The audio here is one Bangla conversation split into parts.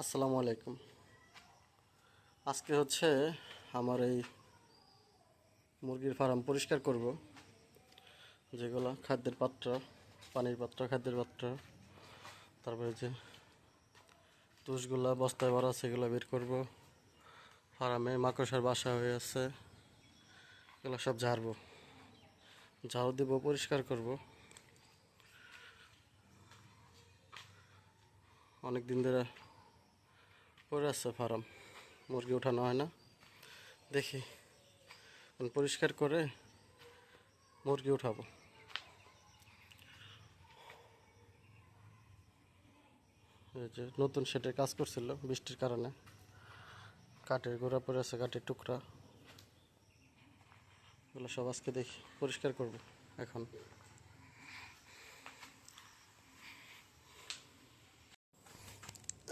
আসসালামু আলাইকুম। আজকে হচ্ছে আমার এই মুরগির ফার্ম পরিষ্কার করব, যেগুলো খাদ্যের পাত্র, পানির পাত্র, খাদ্যের পাত্র, তারপরে যে তুষগুলা, বস্তায় ভরা সেগুলো বের করব, ফার্মে মাকড়সার বাসা হয়ে আছে, এগুলো সব ঝাড়বো, ঝাড়ু দেব, পরিষ্কার করব। অনেক দিন ধরে পড়ে আছে ফার্ম। মুরগি ওঠানো হয় না। দেখি। পরিষ্কার করে মুরগি উঠাবো। নতুন সেটে কাজ করছিল বৃষ্টির কারণে। কাঠের গোড়া পড়ে আছে, কাঠের টুকরা। এগুলো সব আজকে দেখি। পরিষ্কার করব এখন।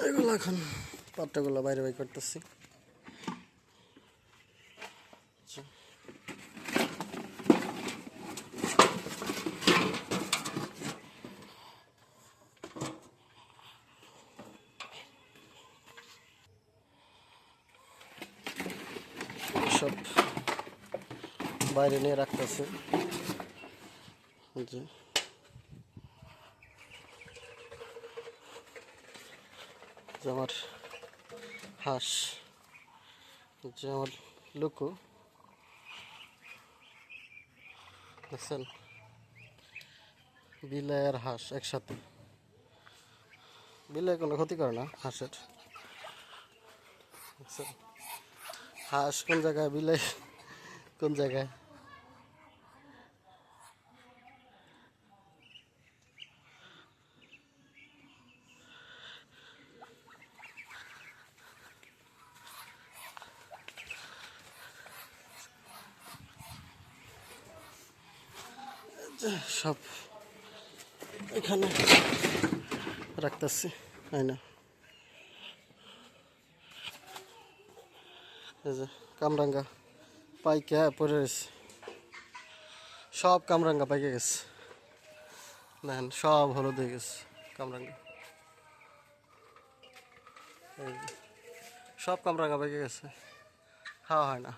এগুলো এখন পাত্রগুলো বাইরে বাইর করতেছি। সব বাইরে নিয়ে রাখতেছে জি আমার হাঁস যে আমার লুকু। দেখছেন? বিলাই আর হাঁস একসাথে। বিলাই কোনো ক্ষতি করে না হাঁসের। হাঁস কোন জায়গায়, বিলাই কোন জায়গায়? সব এখানে রাখতেছি, তাই না? এই যে কামরাঙ্গা পাইকে পরে রয়েছে। সব কামরাঙ্গা পাইকে গেছে। দেখেন, সব হলুদ হয়ে গেছে কামরাঙ্গা। সব কামরাঙ্গা পাইকে গেছে। খাওয়া হয় না।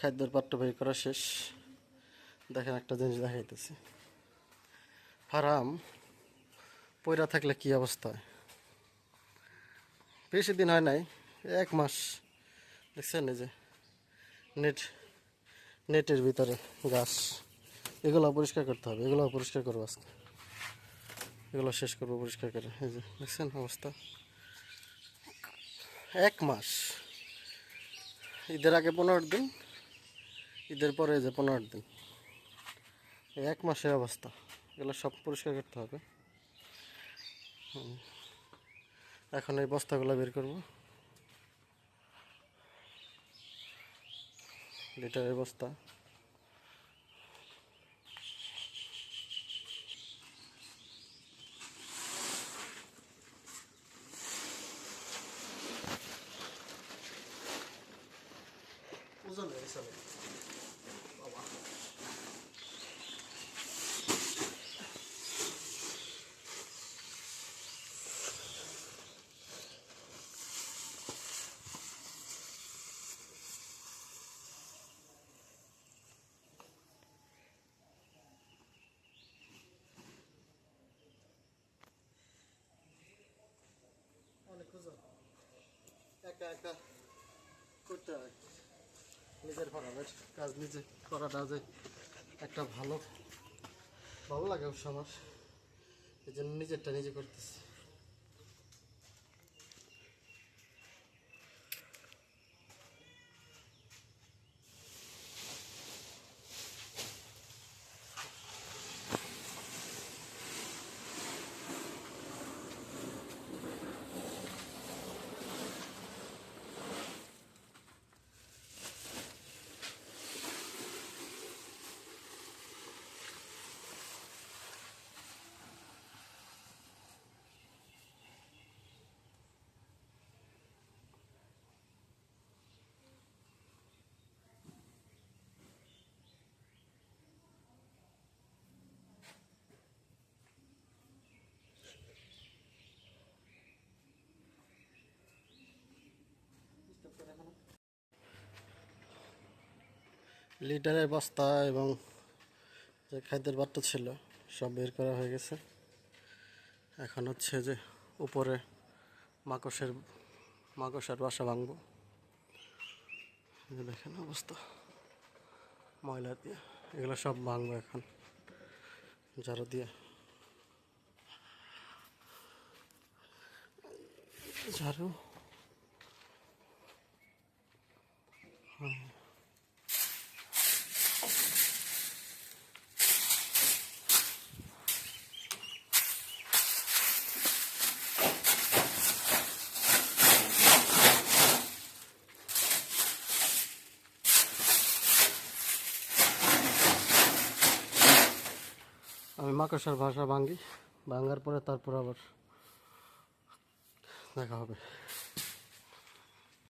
খাদ্যের পাত্র বের করা শেষ। দেখেন একটা জিনিস দেখাইতেছি। ফারাম পয়রা থাকলে কি অবস্থা? হয় বেশি দিন হয় নাই, এক মাস। দেখছেন এই যে নেট, নেটের ভিতরে গাছ। এগুলো পরিষ্কার করতে হবে এগুলো পরিষ্কার করব আজকে। এগুলো শেষ করব পরিষ্কার করে। এই যে দেখছেন অবস্থা? এক মাস। ঈদের আগে পনেরো দিন ঈদের পরে যে পনেরো দিন এক মাসের অবস্থা, এগুলো সব পরিষ্কার করতে হবে। এখন এই বস্তাগুলো বের করব। লিটারের বস্তা। একা একা করতে নিজের ফার্মের কাজ নিজে করাটা যে একটা ভালো ভালো লাগে অবশ্য আমার। এই জন্য নিজেরটা নিজে করতেছি। লিটারের বস্তা এবং যে খাদ্যের পাত্র ছিল, সব বের করা হয়ে গেছে। এখন হচ্ছে যে উপরে মাকসের মাকসের বাসা ভাঙবো। দেখেন অবস্থা, ময়লা দিয়ে। এগুলো সব ভাঙবো এখন, ঝাড়ু দিয়ে। ঝাড়ু। আমি মাকসার ভাষা ভাঙি ভাঙার পরে তারপর আবার দেখা হবে।